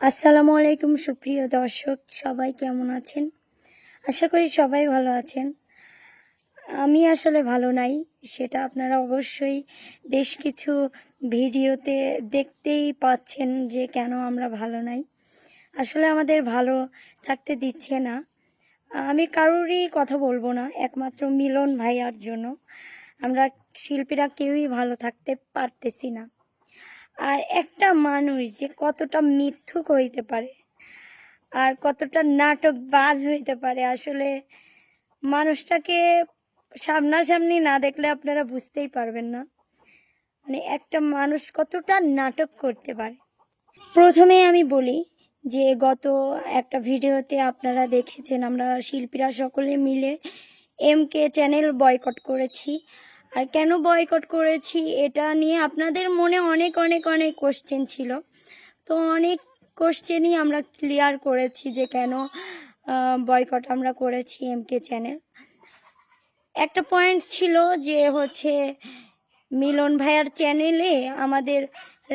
আসসালামু আলাইকুম, সুপ্রিয় দর্শক, সবাই কেমন আছেন? আশা করি সবাই ভালো আছেন। আমি আসলে ভালো নাই, সেটা আপনারা অবশ্যই বেশ কিছু ভিডিওতে দেখতেই পাচ্ছেন যে কেন আমরা ভালো নাই। আসলে আমাদের ভালো থাকতে দিচ্ছে না। আমি কারোরই কথা বলব না, একমাত্র মিলন ভাইয়ার জন্য। আমরা শিল্পীরা কেউই ভালো থাকতে পারতেছি না। আর একটা মানুষ যে কতটা মিথ্যুক হইতে পারে আর কতটা নাটক বাজ হইতে পারে। আসলে মানুষটাকে সামনাসামনি না দেখলে আপনারা বুঝতেই পারবেন না। মানে একটা মানুষ কতটা নাটক করতে পারে। প্রথমে আমি বলি যে গত একটা ভিডিওতে আপনারা দেখেছেন, আমরা শিল্পীরা সকলে মিলে এম কে চ্যানেল বয়কট করেছি। আর কেন বয়কট করেছি এটা নিয়ে আপনাদের মনে অনেক অনেক অনেক কোশ্চেন ছিল। তো অনেক কোশ্চেনই আমরা ক্লিয়ার করেছি যে কেন বয়কট আমরা করেছি এম কে চ্যানেল একটা পয়েন্ট ছিল যে হচ্ছে মিলন ভাইয়ার চ্যানেলে আমাদের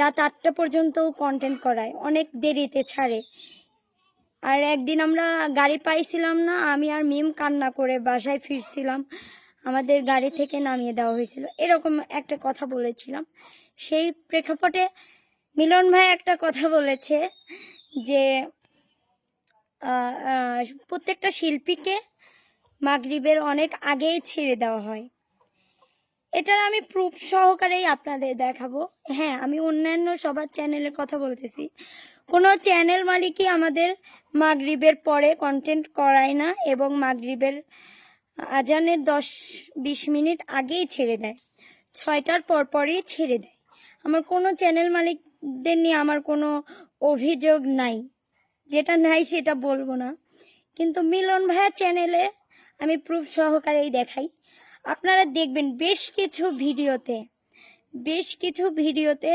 রাত আটটা পর্যন্তও কন্টেন্ট করায়, অনেক দেরিতে ছাড়ে। আর একদিন আমরা গাড়ি পাইছিলাম না, আমি আর মিম কান্না করে বাসায় ফিরছিলাম। আমাদের গাড়ি থেকে নামিয়ে দেওয়া হয়েছিল। এরকম একটা কথা বলেছিলাম। সেই প্রেক্ষাপটে মিলন ভাই একটা কথা বলেছে যে প্রত্যেকটা শিল্পীকে মাগরিবের অনেক আগেই ছেড়ে দেওয়া হয়। এটার আমি প্রুফ সহকারেই আপনাদের দেখাবো। হ্যাঁ আমি অন্যান্য সবার চ্যানেলের কথা বলতেছি। কোনো চ্যানেল মালিকই আমাদের মাগরিবের পরে কন্টেন্ট করায় না এবং মাগরিবের আজানের দশ বিশ মিনিট আগেই ছেড়ে দেয়। ছয়টার পর পরই ছেড়ে দেয়। আমার কোনো চ্যানেল মালিকদের নিয়ে আমার কোনো অভিযোগ নাই। যেটা নাই সেটা বলব না। কিন্তু মিলন ভাইয়ের চ্যানেলে আমি প্রুফ সহকারেই দেখাই। আপনারা দেখবেন বেশ কিছু ভিডিওতে, বেশ কিছু ভিডিওতে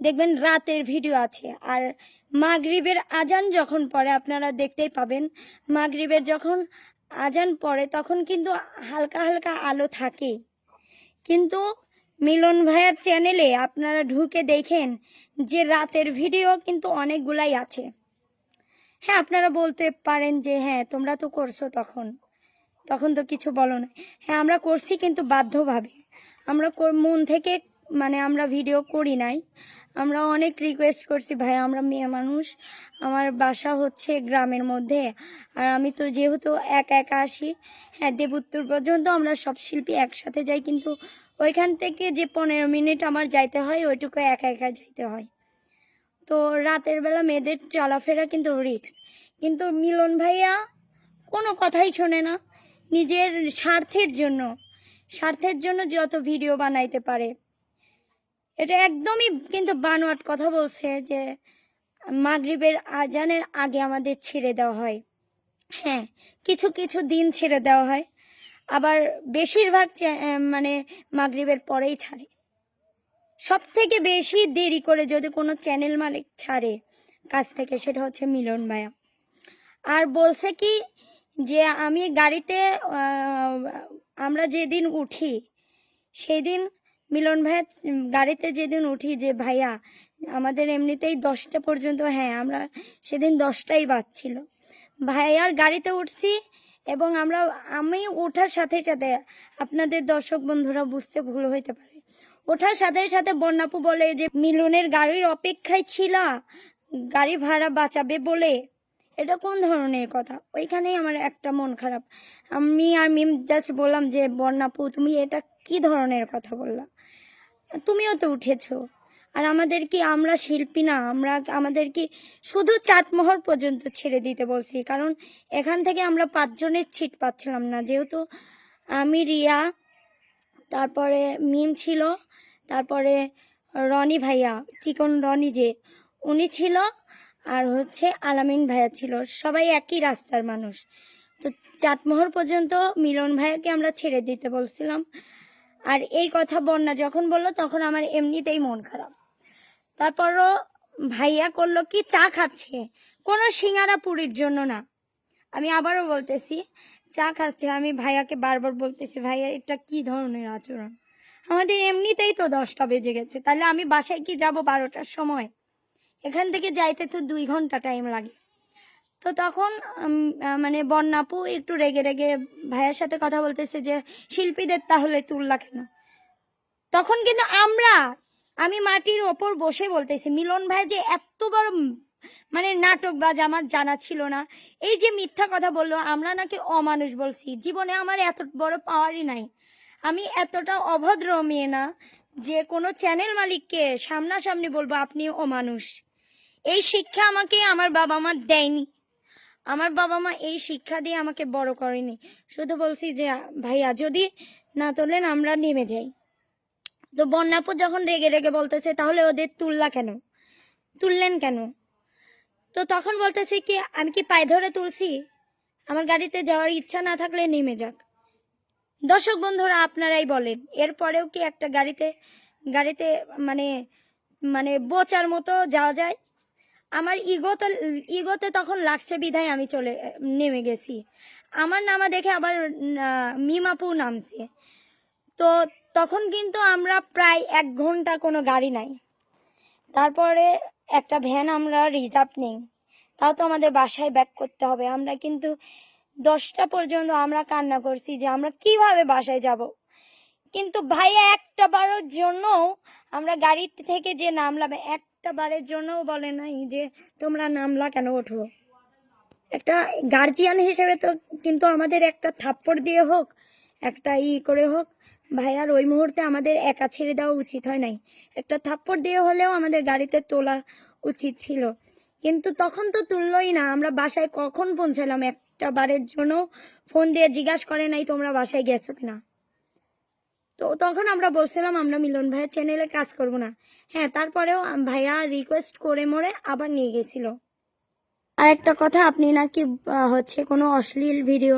দেখবেন রাতের ভিডিও আছে। আর মাগরিবের আজান যখন পড়ে, আপনারা দেখতেই পাবেন, মাগরিবের যখন আজান পড়ে তখন কিন্তু হালকা হালকা আলো থাকে কিন্তু মিলন ভাইয়ের চ্যানেলে আপনারা ঢুকে দেখেন যে রাতের ভিডিও কিন্তু অনেকগুলাই আছে। হ্যাঁ আপনারা বলতে পারেন যে হ্যাঁ তোমরা তো করছ তখন। তখন তো কিছু বলো না হ্যাঁ আমরা করছি কিন্তু বাধ্যভাবে। আমরা মন থেকে মানে আমরা ভিডিও করি নাই। আমরা অনেক রিকোয়েস্ট করছি, ভাই, আমরা মেয়ে মানুষ। আমার বাসা হচ্ছে গ্রামের মধ্যে। আর আমি তো যেহেতু একা একা আসি হ্যাঁ দেবুত্তর পর্যন্ত আমরা সব শিল্পী একসাথে যাই, কিন্তু ওইখান থেকে যে পনেরো মিনিট আমার যাইতে হয়, ওইটুকু একা একা যাইতে হয়। তো রাতের বেলা মেয়েদের চলাফেরা কিন্তু রিক্স কিন্তু মিলন ভাইয়া কোনো কথাই শোনে না, নিজের স্বার্থের জন্য। স্বার্থের জন্য যত ভিডিও বানাইতে পারে। এটা একদমই কিন্তু বানোয়াট কথা বলছে যে মাগরিবের আজানের আগে আমাদের ছেড়ে দেওয়া হয়। হ্যাঁ কিছু কিছু দিন ছেড়ে দেওয়া হয়। আবার বেশিরভাগ মানে মাগরিবের পরেই ছাড়ে। সব থেকে বেশি দেরি করে যদি কোনো চ্যানেল মালিক ছাড়ে কাছ থেকে, সেটা হচ্ছে মিলন ভাইয়া। আর বলছে কি যে আমি গাড়িতে আমরা যেদিন উঠি সেই দিন মিলন ভাইয়া গাড়িতে যেদিন উঠি যে ভাইয়া, আমাদের এমনিতেই দশটা পর্যন্ত হ্যাঁ আমরা সেদিন দশটাই বাজছিল। ভাইয়ার গাড়িতে উঠছি এবং আমরা, আমি ওঠার সাথে সাথে, আপনাদের দর্শক বন্ধুরা বুঝতে ভুল হইতে পারে, ওঠার সাথে সাথে বন্যাপু বলে যে মিলনের গাড়ির অপেক্ষায় ছিল, গাড়ি ভাড়া বাঁচাবে বলে, এটা কোন ধরনের কথা? ওইখানেই আমার একটা মন খারাপ। আমি আর মিম জাস্ট বললাম যে, বন্যাপু, তুমি এটা কি ধরনের কথা বললা? তুমিও তো উঠেছো। আর আমাদের কি আমরা শিল্পী না? আমরা আমাদের কি শুধু চাঁদমোহর পর্যন্ত ছেড়ে দিতে বলছি? কারণ এখান থেকে আমরা পাঁচজনের ছিট পাচ্ছিলাম না। যেহেতু আমি, রিয়া, তারপরে মিম ছিল, তারপরে রনি ভাইয়া, চিকন রনি যে, উনি ছিল, আর হচ্ছে আলামিন ভাইয়া ছিল। সবাই একই রাস্তার মানুষ। তো চাটমোহর পর্যন্ত মিলন ভাইয়াকে আমরা ছেড়ে দিতে বলছিলাম। আর এই কথা বন্যা যখন বলল, তখন আমার এমনিতেই মন খারাপ। তারপরও ভাইয়া করল কি, চা খাচ্ছে? কোনো সিঙ্গারা পুরীর জন্য না। আমি আবারও বলতেছি, চা খাচ্ছে। আমি ভাইয়াকে বারবার বলতেছি, ভাইয়া, এটা কি ধরনের আচরণ? আমাদের এমনিতেই তো দশটা বেজে গেছে। তাহলে আমি বাসায় কি যাব বারোটার সময়? এখান থেকে যাইতে তো দুই ঘণ্টা টাইম লাগে। তো তখন মানে বন্যাপু একটু রেগে রেগে ভাইয়ের সাথে কথা বলতেছে যে, শিল্পীদের তাহলে তুললা কেন? তখন কিন্তু আমরা, আমি মাটির ওপর বসে বলতেছি, মিলন ভাই যে এত বড় মানে নাটকবাজ আমার জানা ছিল না। এই যে মিথ্যা কথা বলল, আমরা নাকি অমানুষ বলছি। জীবনে আমার এত বড় পাওয়ারই নাই। আমি এতটা অভদ্র মেয়ে না যে কোনো চ্যানেল মালিককে সামনাসামনি বলব আপনি অমানুষ। এই শিক্ষা আমাকে আমার বাবা মা দেয়নি। আমার বাবা মা এই শিক্ষা দিয়ে আমাকে বড় করেনি। শুধু বলছি যে, ভাইয়া, যদি না তোলেন, আমরা নেমে যাই। তো বন্যাপুর যখন রেগে রেগে বলতেছে, তাহলে ওদের তুললা কেন? তুললেন কেন? তো তখন বলতেছে কি, আমি কি পায়ে ধরে তুলছি? আমার গাড়িতে যাওয়ার ইচ্ছা না থাকলে নেমে যাক। দর্শক বন্ধুরা, আপনারাই বলেন, এরপরেও কি একটা গাড়িতে গাড়িতে মানে মানে বোচার মতো যাওয়া যায়? আমার ইগোতে ইগোতে তখন লাগছে বিধায় আমি চলে, নেমে গেছি। আমার নামা দেখে আবার মিমাপু নামছে। তো তখন কিন্তু আমরা প্রায় এক ঘণ্টা কোনো গাড়ি নাই। তারপরে একটা ভ্যান আমরা রিজার্ভ নেই। তাও তো আমাদের বাসায় ব্যাক করতে হবে। আমরা কিন্তু দশটা পর্যন্ত আমরা কান্না করছি যে আমরা কীভাবে বাসায় যাব। কিন্তু ভাইয়া একটা বারের জন্য আমরা গাড়ি থেকে যে নামলাম একটা বারের জন্যও বলে নাই যে তোমরা নামলা কেন ওঠো। একটা গার্জিয়ান হিসেবে তো কিন্তু আমাদের একটা থাপ্পড় দিয়ে হোক, একটা ই করে হোক ভাইয়ার ওই মুহূর্তে আমাদের একা ছেড়ে দেওয়া উচিত হয় নাই। একটা থাপ্পড় দিয়ে হলেও আমাদের গাড়িতে তোলা উচিত ছিল। কিন্তু তখন তো তুললোই না, আমরা বাসায় কখন পৌঁছালাম? একটা বারের জন্য ফোন দিয়ে জিজ্ঞাসা করে নাই তোমরা বাসায় গেছো কিনা। তো তখন আমরা বলছিলাম, আমরা মিলন ভাইয়ের চ্যানেলে কাজ করব না। হ্যাঁ তারপরেও ভাইয়া রিকোয়েস্ট করে মোড়ে আবার নিয়ে গেছিল। আর একটা কথা, আপনি নাকি হচ্ছে কোনো অশ্লীল ভিডিও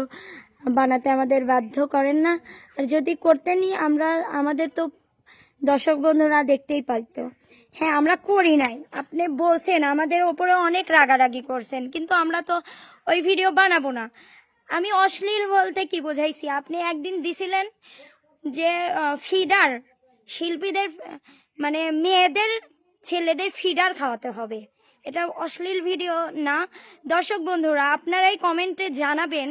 বানাতে আমাদের বাধ্য করেন না। আর যদি করতেনই আমরা, আমাদের তো দর্শক বন্ধুরা দেখতেই পারতো। হ্যাঁ আমরা করি নাই। আপনি বলছেন, আমাদের ওপরে অনেক রাগারাগি করছেন, কিন্তু আমরা তো ওই ভিডিও বানাবো না। আমি অশ্লীল বলতে কি বোঝাইছি? আপনি একদিন দিছিলেন যে ফিডার, শিল্পীদের মানে মেয়েদের, ছেলেদের ফিডার খাওয়াতে হবে। এটা অশ্লীল ভিডিও না। দর্শক বন্ধুরা আপনারাই কমেন্টে জানাবেন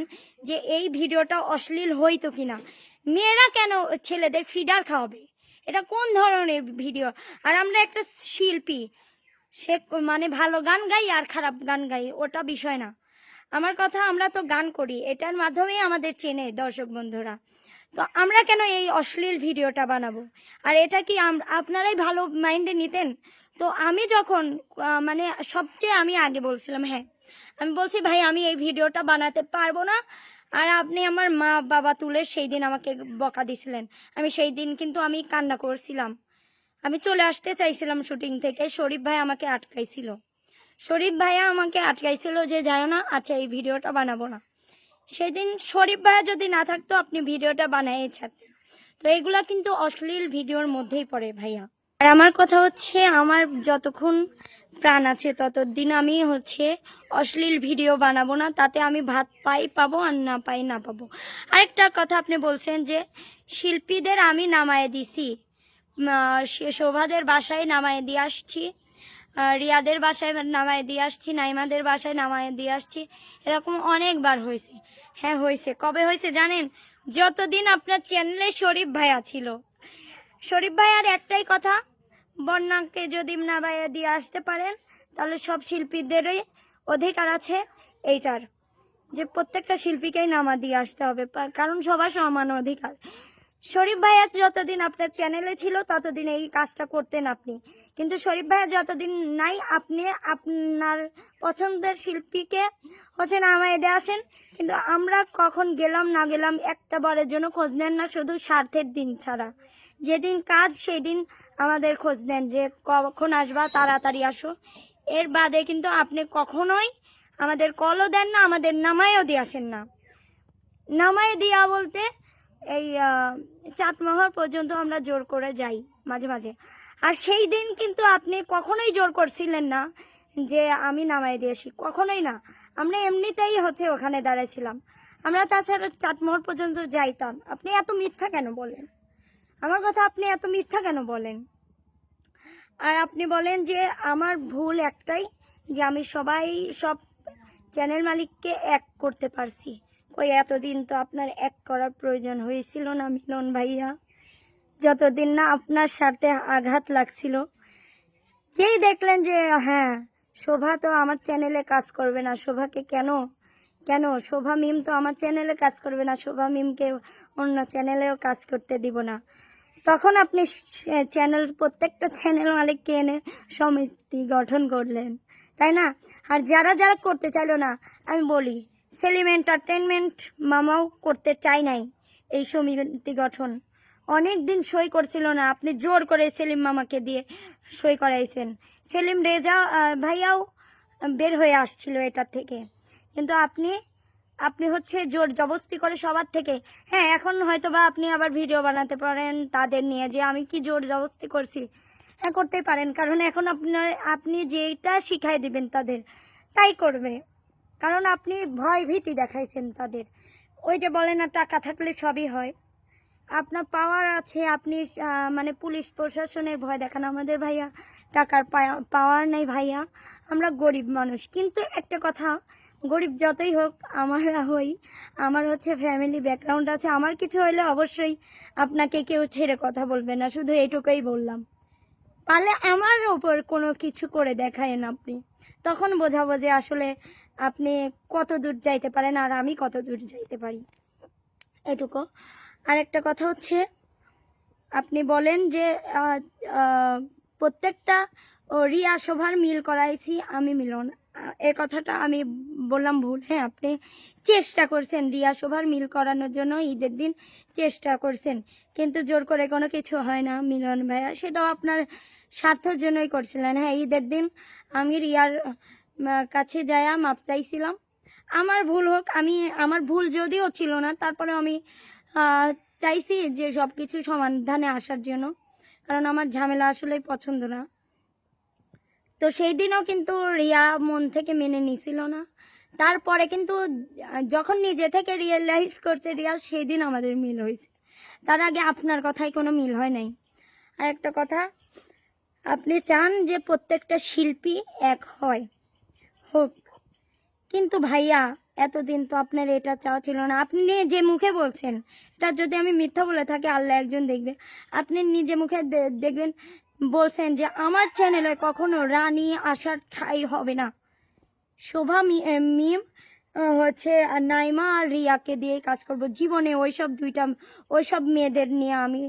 যে এই ভিডিওটা অশ্লীল হইতো কিনা। মেয়েরা কেন ছেলেদের ফিডার খাওয়াবে? এটা কোন ধরনের ভিডিও? আর আমরা একটা শিল্পী, সে মানে ভালো গান গাই আর খারাপ গান গাই, ওটা বিষয় না। আমার কথা আমরা তো গান করি, এটার মাধ্যমেই আমাদের চেনে দর্শক বন্ধুরা। তো আমরা কেন এই অশ্লীল ভিডিওটা বানাবো? আর এটা কি আপনারাই ভালো মাইন্ডে নিতেন? তো আমি যখন মানে সবচেয়ে আমি আগে বলছিলাম হ্যাঁ আমি বলছি, ভাই, আমি এই ভিডিওটা বানাতে পারব না। আর আপনি আমার মা বাবা তুলে সেই দিন আমাকে বকা দিছিলেন। আমি সেই দিন কিন্তু আমি কান্না করছিলাম। আমি চলে আসতে চাইছিলাম শুটিং থেকে। শরীফ ভাই আমাকে আটকাইছিল। শরীফ ভাইয়া আমাকে আটকাইছিল যে, যায় না আচ্ছা এই ভিডিওটা বানাবো না। সেদিন শরীফ ভাইয়া যদি না থাকতো, আপনি ভিডিওটা ছাড়তেন তো এগুলা কিন্তু অশ্লীল ভিডিওর মধ্যেই পড়ে ভাইয়া। আর আমার কথা হচ্ছে, আমার যতক্ষণ প্রাণ আছে, ততদিন আমি হচ্ছে অশ্লীল ভিডিও বানাবো না, তাতে আমি ভাত পাই পাবো আর না পাই না পাবো। আরেকটা কথা আপনি বলছেন যে, শিল্পীদের আমি নামায় দিছি। শোভাদের বাসায় নামায় দিয়ে আসছি রিয়াদের বাসায় নামায় দিয়ে আসছি, নাইমাদের বাসায় নামায় দিয়ে আসছি, এরকম অনেকবার হয়েছে। হ্যাঁ হয়েছে। কবে হয়েছে জানেন? যতদিন আপনার চ্যানেলে শরীফ ভাইয়া ছিল। শরীফ ভাইয়ার একটাই কথা, বন্যাকে যদি না ভাইয়া দিয়ে আসতে পারেন, তাহলে সব শিল্পীদেরই অধিকার আছে এইটার, যে প্রত্যেকটা শিল্পীকেই নামা দিয়ে আসতে হবে কারণ সবার সমান অধিকার। শরীফ ভাইয়া যতদিন আপনার চ্যানেলে ছিল, ততদিন এই কাজটা করতেন আপনি। কিন্তু শরীফ ভাইয়া যতদিন নাই, আপনি আপনার পছন্দের শিল্পীকে হচ্ছে নামায় দিয়ে আসেন কিন্তু আমরা কখন গেলাম না গেলাম একটা বারের জন্য খোঁজ নেন না শুধু স্বার্থের দিন ছাড়া। যেদিন কাজ সেদিন আমাদের খোঁজ নেন যে কখন আসবা তাড়াতাড়ি আসো। এর বাদে কিন্তু আপনি কখনোই আমাদের কলও দেন না আমাদের নামায়ও দিয়ে আসেন না। নামায় দিয়া বলতে এই আহ, চাটমোহর পর্যন্ত আমরা জোর করে যাই মাঝে মাঝে। আর সেই দিন কিন্তু আপনি কখনোই জোর করছিলেন না যে আমি নামায় দিয়েছি কখনোই না। আমরা এমনিতেই হচ্ছে ওখানে দাঁড়াইছিলাম। আমরা তাছাড়া চাটমোহর পর্যন্ত যাইতাম। আপনি এত মিথ্যা কেন বলেন? আমার কথা আপনি এত মিথ্যা কেন বলেন? আর আপনি বলেন যে আমার ভুল একটাই, যে আমি সবাই সব চ্যানেল মালিককে এক করতে পারছি। কই, এতদিন তো আপনার এক করার প্রয়োজন হয়েছিল না, মিলন ভাইয়া? যতদিন না আপনার সাথে আঘাত লাগছিল। যেই দেখলেন যে হ্যাঁ শোভা তো আমার চ্যানেলে কাজ করবে না। শোভাকে কেন? কেন? শোভা মিম তো আমার চ্যানেলে কাজ করবে না। শোভা মিমকে অন্য চ্যানেলেও কাজ করতে দিব না। তখন আপনি চ্যানেল, প্রত্যেকটা চ্যানেল মালিককে এনে সমিতি গঠন করলেন, তাই না? আর যারা যারা করতে চাইলো না, আমি বলি, সেলিম এন্টারটেনমেন্ট মামাও করতে চাই নাই এই সমিতি গঠন। অনেক দিন সই করছিল না। আপনি জোর করে সেলিম মামাকে দিয়ে সই করাইছেন। সেলিম রেজা ভাইয়াও বের হয়ে আসছিল এটা থেকে। কিন্তু আপনি আপনি হচ্ছে জোর জবস্তি করে সবার থেকে। হ্যাঁ এখন হয়তো বা আপনি আবার ভিডিও বানাতে পারেন তাদের নিয়ে যে আমি কি জোর জবস্তি করছি। হ্যাঁ করতেই পারেন। কারণ এখন আপনার, আপনি যেটা শিখাই দিবেন তাদের, তাই করবে। কারণ আপনি ভয় ভীতি দেখাইছেন তাদের। ওই যে বলে না, টাকা থাকলে সবই হয়। আপনার পাওয়ার আছে, আপনি মানে পুলিশ প্রশাসনের ভয় দেখান। আমাদের ভাইয়া টাকার পাওয়ার নেই ভাইয়া। আমরা গরিব মানুষ। কিন্তু একটা কথা, গরিব যতই হোক, আমরা হই, আমার হচ্ছে ফ্যামিলি ব্যাকগ্রাউন্ড আছে। আমার কিছু হইলে অবশ্যই আপনাকে কেউ ছেড়ে কথা বলবে না। শুধু এইটুকুই বললাম। পারলে আমার ওপর কোনো কিছু করে দেখায়েন আপনি। তখন বোঝাবো যে আসলে আপনি কত দূর যাইতে পারেন আর আমি কত দূর যাইতে পারি। এটুকু। আর একটা কথা হচ্ছে, আপনি বলেন যে প্রত্যেকটা রিয়া শোভার মিল করাইছি, আমি মিলন। এ কথাটা আমি বললাম ভুল। হ্যাঁ আপনি চেষ্টা করছেন রিয়া শোভার মিল করানোর জন্য, ঈদের দিন চেষ্টা করছেন। কিন্তু জোর করে কোনো কিছু হয় না, মিলন ভাইয়া। সেটাও আপনার স্বার্থের জন্যই করছিলেন। হ্যাঁ ঈদের দিন আমি রিয়ার কাছে যায়া মাপ চাইছিলাম। আমার ভুল হোক, আমি, আমার ভুল যদিও ছিল না তারপরে আমি চাইছি যে সব কিছু সমাধানে আসার জন্য। কারণ আমার ঝামেলা আসলেই পছন্দ না। তো সেই দিনও কিন্তু রিয়া মন থেকে মেনে নিছিল না। তারপরে কিন্তু যখন নিজে থেকে রিয়েলাইজ করছে রিয়া, সেই দিন আমাদের মিল হয়েছে। তার আগে আপনার কথাই কোনো মিল হয় নাই। আর একটা কথা, আপনি চান যে প্রত্যেকটা শিল্পী এক হয়। হোক, কিন্তু ভাইয়া এতদিন তো আপনার এটা চাওয়া ছিল না। আপনি যে মুখে বলছেন। এটা যদি আমি মিথ্যা বলে থাকি, আল্লাহ একজন দেখবে। আপনি নিজে মুখে দেখবেন, বলছেন যে আমার চ্যানেলে কখনো রানী আসার ঠাই হবে না। শোভা মিম হচ্ছে নাইমা আর রিয়াকে দিয়ে কাজ করব। জীবনে ওইসব দুইটা, ওইসব মেয়েদের নিয়ে আমি,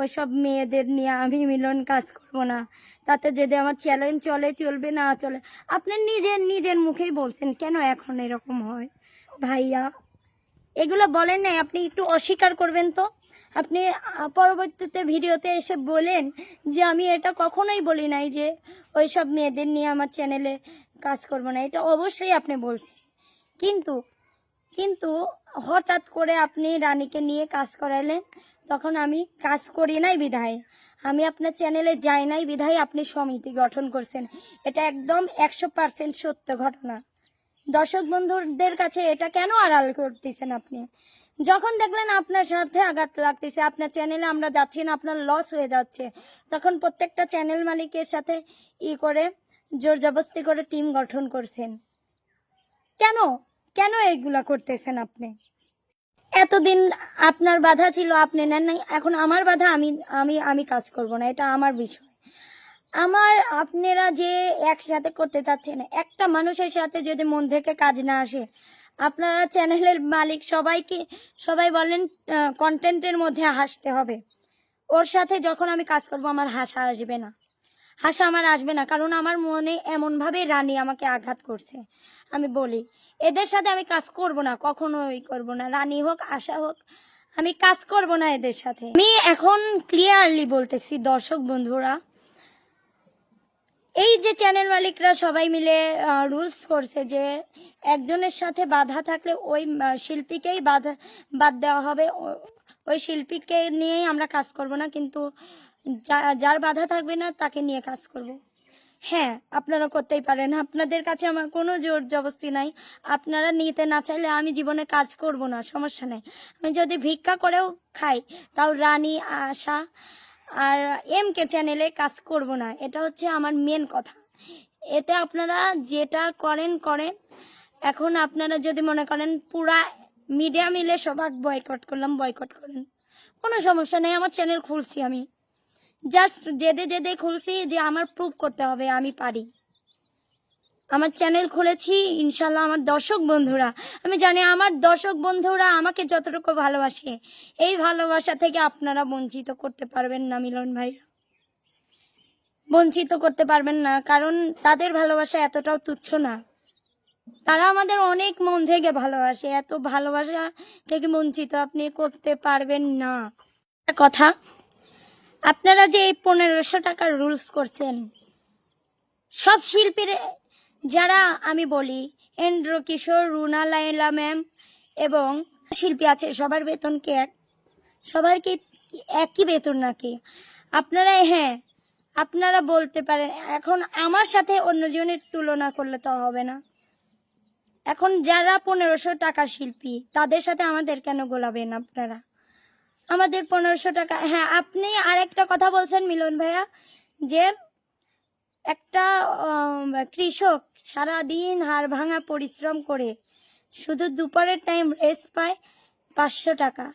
ওইসব মেয়েদের নিয়ে আমি মিলন কাজ করব না। তাতে যদি আমার চ্যালেঞ্জ চলে, চলবে না চলে। আপনি নিজের নিজের মুখেই বলছেন, কেন এখন এরকম হয়? ভাইয়া, এগুলো বলেন নাই, আপনি একটু অস্বীকার করবেন তো? আপনি পরবর্তীতে ভিডিওতে এসে বলেন যে আমি এটা কখনোই বলি নাই যে ওই সব মেয়েদের নিয়ে আমার চ্যানেলে কাজ করব না। এটা অবশ্যই আপনি বলছেন। কিন্তু কিন্তু হঠাৎ করে আপনি রানীকে নিয়ে কাজ করালেন, তখন আমি কাজ করি নাই বিধায়। আমি আপনার চ্যানেলে যাই নাই, বিধায় আপনি সমিতি গঠন করছেন। এটা একদম একশো পার্সেন্ট সত্য ঘটনা। দর্শক বন্ধুদের কাছে এটা কেন আড়াল করতেছেন আপনি? যখন দেখলেন আপনার স্বার্থে আঘাত লাগতেছে, আপনার চ্যানেলে আমরা যাচ্ছি না, আপনার লস হয়ে যাচ্ছে, তখন প্রত্যেকটা চ্যানেল মালিকের সাথে ই করে, জোর জবস্তি করে টিম গঠন করছেন। কেন? কেন এইগুলা করতেছেন আপনি? এতদিন আপনার বাধা ছিল, আপনি নেন নাই। এখন আমার বাধা, আমি আমি আমি কাজ করব না, এটা আমার বিষয়। আমার, আপনারা যে একসাথে করতে চাচ্ছেন, একটা মানুষের সাথে যদি মন থেকে কাজ না আসে, আপনারা চ্যানেলের মালিক, সবাইকে, সবাই বলেন কন্টেন্টের মধ্যে হাসতে হবে। ওর সাথে যখন আমি কাজ করব, আমার হাসা আসবে না। হাসা আমার আসবে না, কারণ আমার মনে এমনভাবে রানী আমাকে আঘাত করছে। আমি বলি এদের সাথে আমি কাজ করব না, কখনোই করব না। রানী হোক, আশা হোক, আমি কাজ করব না এদের সাথে। আমি এখন ক্লিয়ারলি বলতেছি, দর্শক বন্ধুরা, এই যে চ্যানেল মালিকরা সবাই মিলে রুলস করছে যে একজনের সাথে বাধা থাকলে ওই শিল্পীকেই বাধা, বাদ দেওয়া হবে। ওই শিল্পীকে নিয়েই আমরা কাজ করব না, কিন্তু যার বাধা থাকবে না, তাকে নিয়ে কাজ করব। হ্যাঁ আপনারা করতেই পারেন। আপনাদের কাছে আমার কোনো জোর জবস্তি নাই। আপনারা নিতে না চাইলে আমি জীবনে কাজ করব না, সমস্যা নাই। আমি যদি ভিক্ষা করেও খাই, তাও রানী, আশা আর এম কে চ্যানেলে কাজ করব না। এটা হচ্ছে আমার মেন কথা। এতে আপনারা যেটা করেন করেন। এখন আপনারা যদি মনে করেন পুরা মিডিয়া মিলে সবাক বয়কট করলাম বয়কট করেন। কোনো সমস্যা নেই, আমার চ্যানেল খুলছি আমি। জাস্ট যেদে যেদে খুলছি যে আমার প্রুভ করতে হবে, আমি পারি। আমার চ্যানেল খুলেছি, ইনশাল্লাহ আমার দর্শক বন্ধুরা, আমি জানি আমার দর্শক বন্ধুরা আমাকে যতটুকু ভালোবাসে, এই ভালোবাসা থেকে আপনারা বঞ্চিত করতে পারবেন না, মিলন ভাইয়া বঞ্চিত করতে পারবেন না, কারণ তাদের ভালোবাসা এতটাও তুচ্ছ না। তারা আমাদের অনেক মন থেকে ভালোবাসে, এত ভালোবাসা থেকে বঞ্চিত আপনি করতে পারবেন না। কথা আপনারা যে এই পনেরোশো টাকার রুলস করছেন, সব শিল্পীর, যারা আমি বলি এন্দ্র কিশোর, রুনা লাইলা ম্যাম এবং শিল্পী আছে, সবার বেতন কি এক? সবার কি একই বেতন নাকি? আপনারা হ্যাঁ আপনারা বলতে পারেন, এখন আমার সাথে অন্যজনের তুলনা করলে তো হবে না। এখন যারা পনেরোশো টাকা শিল্পী, তাদের সাথে আমাদের কেন গোলাবেন আপনারা? আমাদের পনেরোশো টাকা। হ্যাঁ আপনি আর একটা কথা বলছেন মিলন ভাইয়া, যে একটা কৃষক সারাদিন হাড় ভাঙা পরিশ্রম করে শুধু দুপুরের টাইম রেস্ট পায় পাঁচশো টাকা।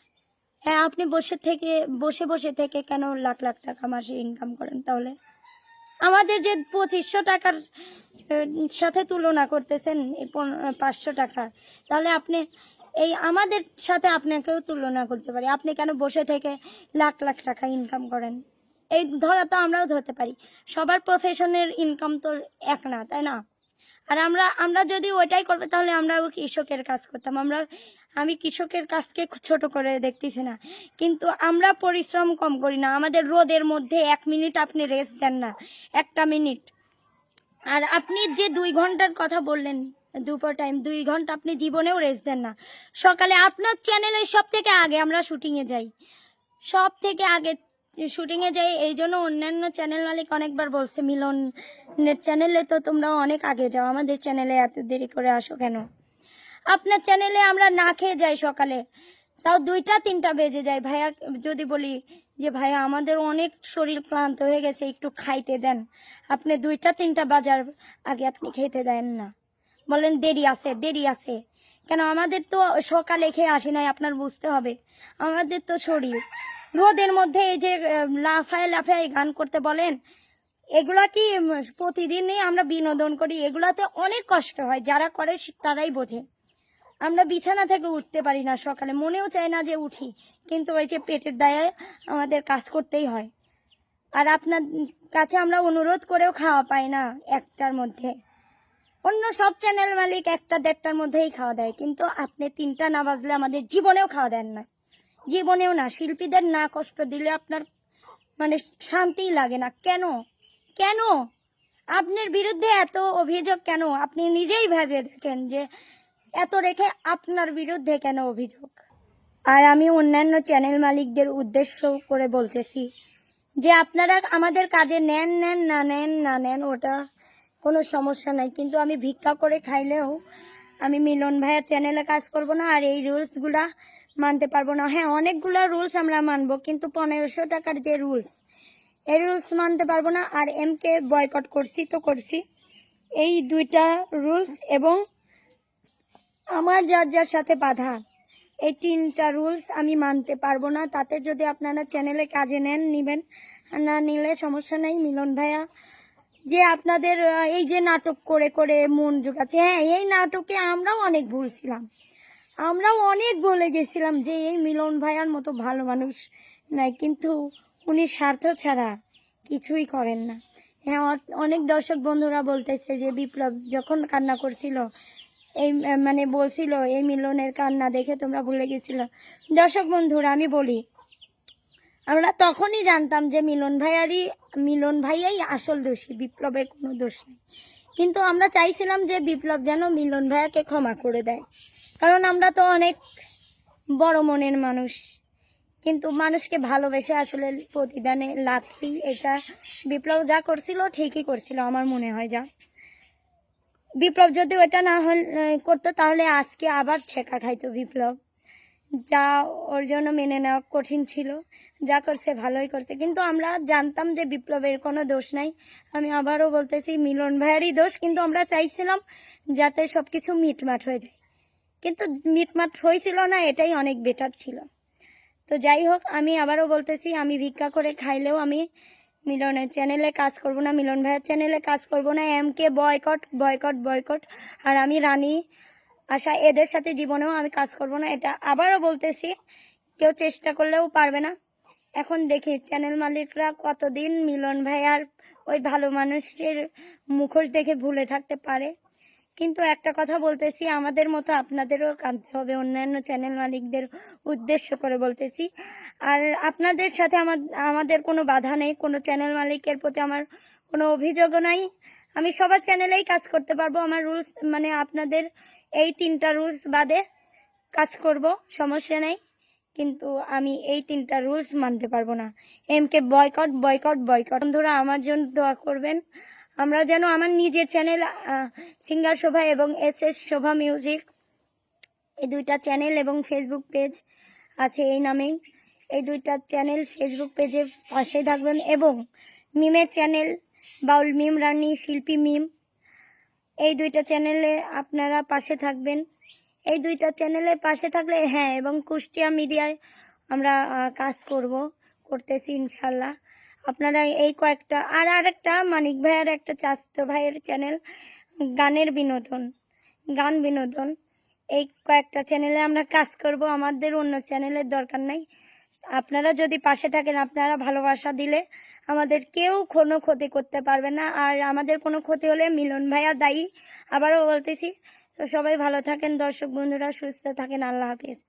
হ্যাঁ আপনি বসে থেকে, বসে বসে থেকে কেন লাখ লাখ টাকা মাসে ইনকাম করেন তাহলে? আমাদের যে পঁচিশশো টাকার সাথে তুলনা করতেছেন পাঁচশো টাকা তাহলে আপনি এই আমাদের সাথে আপনাকেও তুলনা করতে পারি। আপনি কেন বসে থেকে লাখ লাখ টাকা ইনকাম করেন? এই ধরা তো আমরাও ধরতে পারি। সবার প্রফেশনের ইনকাম তো এক না, তাই না? আর আমরা আমরা যদি ওইটাই করব, তাহলে আমরাও কৃষকের কাজ করতাম। আমরা, আমি কৃষকের কাজকে ছোট করে দেখতেছি না। কিন্তু আমরা পরিশ্রম কম করি না। আমাদের রোদের মধ্যে এক মিনিট আপনি রেস্ট দেন না। একটা মিনিট। আর আপনি যে দুই ঘণ্টার কথা বললেন দুপুর টাইম দুই ঘণ্টা আপনি জীবনেও রেস্ট দেন না। সকালে আপনার চ্যানেলে সব থেকে আগে আমরা শুটিংয়ে যাই। সব থেকে আগে শুটিংয়ে যাই, এই জন্য অন্যান্য চ্যানেল মালিক অনেকবার বলছে, মিলনের চ্যানেলে তো তোমরা অনেক আগে যাও, আমাদের চ্যানেলে এত দেরি করে আসো কেন? আপনার চ্যানেলে আমরা না খেয়ে যাই সকালে। তাও দুইটা, তিনটা বেজে যায়। ভাইয়া, যদি বলি যে, ভাইয়া, আমাদের অনেক শরীর ক্লান্ত হয়ে গেছে, একটু খাইতে দেন। আপনি দুইটা, তিনটা বাজার আগে আপনি খেতে দেন না। বলেন, দেরি আছে দেরি আছে। কেন? আমাদের তো সকালে খেয়ে আসি নাই, আপনার বুঝতে হবে। আমাদের তো শরীর। রোদের মধ্যে এই যে লাফায় লাফায় গান করতে বলেন, এগুলা কি প্রতিদিনই আমরা বিনোদন করি? এগুলাতে অনেক কষ্ট হয়, যারা করে তারাই বোঝে। আমরা বিছানা থেকে উঠতে পারি না সকালে, মনেও চায় না যে উঠি, কিন্তু ওই যে পেটের দায়ে আমাদের কাজ করতেই হয়। আর আপনার কাছে আমরা অনুরোধ করেও খাওয়া পাই না একটার মধ্যে। অন্য সব চ্যানেল মালিক একটা দেড়টার মধ্যেই খাওয়া দেয়, কিন্তু আপনি তিনটা না বাজলে আমাদের জীবনেও খাওয়া দেন না। জীবনেও না, শিল্পীদের না কষ্ট দিলে আপনার মানে শান্তি লাগে না। কেন? কেন? আপনার বিরুদ্ধে এত অভিযোগ কেন? আপনি নিজেই ভেবে দেখেন যে এত রেখে আপনার বিরুদ্ধে কেন অভিযোগ? আর আমি অন্যান্য চ্যানেল মালিকদের উদ্দেশ্য করে বলতেছি যে আপনারা আমাদের কাজে নেন নেন, না নেন না নেন, ওটা কোনো সমস্যা নাই। কিন্তু আমি ভিক্ষা করে খাইলেও আমি মিলন ভাইয়ের চ্যানেলে কাজ করব না আর এই রুলসগুলা মানতে পারব না। হ্যাঁ অনেকগুলো রুলস আমরা মানবো, কিন্তু পনেরোশো টাকার যে রুলস এই রুলস মানতে পারব না আর এমকে বয়কট করছি, তো করছি। এই দুইটা রুলস এবং আমার যার যার সাথে বাধা, এই তিনটা রুলস আমি মানতে পারব না। তাতে যদি আপনারা চ্যানেলে কাজে নেন, নিবেন, না নিলে সমস্যা নাই। মিলন ভাইয়া যে আপনাদের এই যে নাটক করে করে মন জোগাচ্ছে হ্যাঁ এই নাটকে আমরাও অনেক ভুলছিলাম আমরাও অনেক বলে গেছিলাম যে এই মিলন ভাইয়ার মতো ভালো মানুষ নাই, কিন্তু উনি স্বার্থ ছাড়া কিছুই করেন না। হ্যাঁ অনেক দর্শক বন্ধুরা বলতেছে যে বিপ্লব যখন কান্না করছিল, এই মানে বলছিল, এই মিলনের কান্না দেখে তোমরা ভুলে গেছিল। দর্শক বন্ধুরা, আমি বলি আমরা তখনই জানতাম যে মিলন ভাইয়ারই, মিলন ভাইয়াই আসল দোষী, বিপ্লবের কোনো দোষ নেই। কিন্তু আমরা চাইছিলাম যে বিপ্লব যেন মিলন ভাইয়াকে ক্ষমা করে দেয়। কারণ আমরা তো অনেক বড় মনের মানুষ। কিন্তু মানুষকে ভালোবেসে আসলে প্রতিদানে লাথি, এটা বিপ্লব যা করছিল ঠিকই করছিল আমার মনে হয় যা। বিপ্লব যদি ওটা না হল, করতো তাহলে আজকে আবার ছেঁকা খাইতো বিপ্লব। যা ওর জন্য মেনে নেওয়া কঠিন ছিল, যা করছে ভালোই করছে। কিন্তু আমরা জানতাম যে বিপ্লবের কোনো দোষ নাই। আমি আবারও বলতেছি, মিলন ভাইয়েরই দোষ, কিন্তু আমরা চাইছিলাম যাতে সব কিছু মিটমাট হয়ে যায়। কিন্তু মিটমাট হয়েছিল না, এটাই অনেক বেটার ছিল। তো যাই হোক, আমি আবারও বলতেছি, আমি ভিক্ষা করে খাইলেও আমি মিলনের চ্যানেলে কাজ করব না, মিলন ভাইয়ের চ্যানেলে কাজ করব না। M K boycott boycott boycott আর আমি রানী আশা এদের সাথে জীবনেও আমি কাজ করব না, এটা আবারও বলতেছি। কেউ চেষ্টা করলেও পারবে না। এখন দেখি চ্যানেল মালিকরা কতদিন মিলন ভাই আর ওই ভালো মানুষের মুখোশ দেখে ভুলে থাকতে পারে। কিন্তু একটা কথা বলতেছি, আমাদের মতো আপনাদেরও কাঁদতে হবে, অন্যান্য চ্যানেল মালিকদের উদ্দেশ্য করে বলতেছি। আর আপনাদের সাথে আমার, আমাদের কোনো বাধা নেই, কোনো চ্যানেল মালিকের প্রতি আমার কোনো অভিযোগও নাই। আমি সবার চ্যানেলেই কাজ করতে পারব, আমার রুলস মানে আপনাদের এই তিনটা রুলস বাদে কাজ করব, সমস্যা নেই। কিন্তু আমি এই তিনটা রুলস মানতে পারব না। M K boycott boycott boycott বন্ধুরা, আমার জন্য দোয়া করবেন। আমরা যেন আমার নিজের চ্যানেল সিঙ্গার শোভা এবং এস এস শোভা মিউজিক এই দুইটা চ্যানেল এবং ফেসবুক পেজ আছে এই নামেই। এই দুইটা চ্যানেল ফেসবুক পেজে পাশে থাকবেন এবং মিমের চ্যানেল বাউল মিম রানী শিল্পী মিম এই দুইটা চ্যানেলে আপনারা পাশে থাকবেন। এই দুইটা চ্যানেলে পাশে থাকলে হ্যাঁ এবং কুষ্টিয়া মিডিয়ায় আমরা কাজ করব, করতেছি ইনশাল্লাহ আপনারা এই কয়েকটা, আর আরেকটা মানিক ভাইয়ের একটা চাস্তো ভাইয়ের চ্যানেল, গানের বিনোদন, গান বিনোদন। এই কয়েকটা চ্যানেলে আমরা কাজ করব, আমাদের অন্য চ্যানেলের দরকার নাই। আপনারা যদি পাশে থাকেন, আপনারা ভালোবাসা দিলে আমাদের কেউ কোনো ক্ষতি করতে পারবে না। আর আমাদের কোনো ক্ষতি হলে মিলন ভাইয়া দায়ী। আবারও বলতেছি, তো সবাই ভালো থাকেন দর্শক বন্ধুরা, সুস্থ থাকেন, আল্লাহ হাফিজ।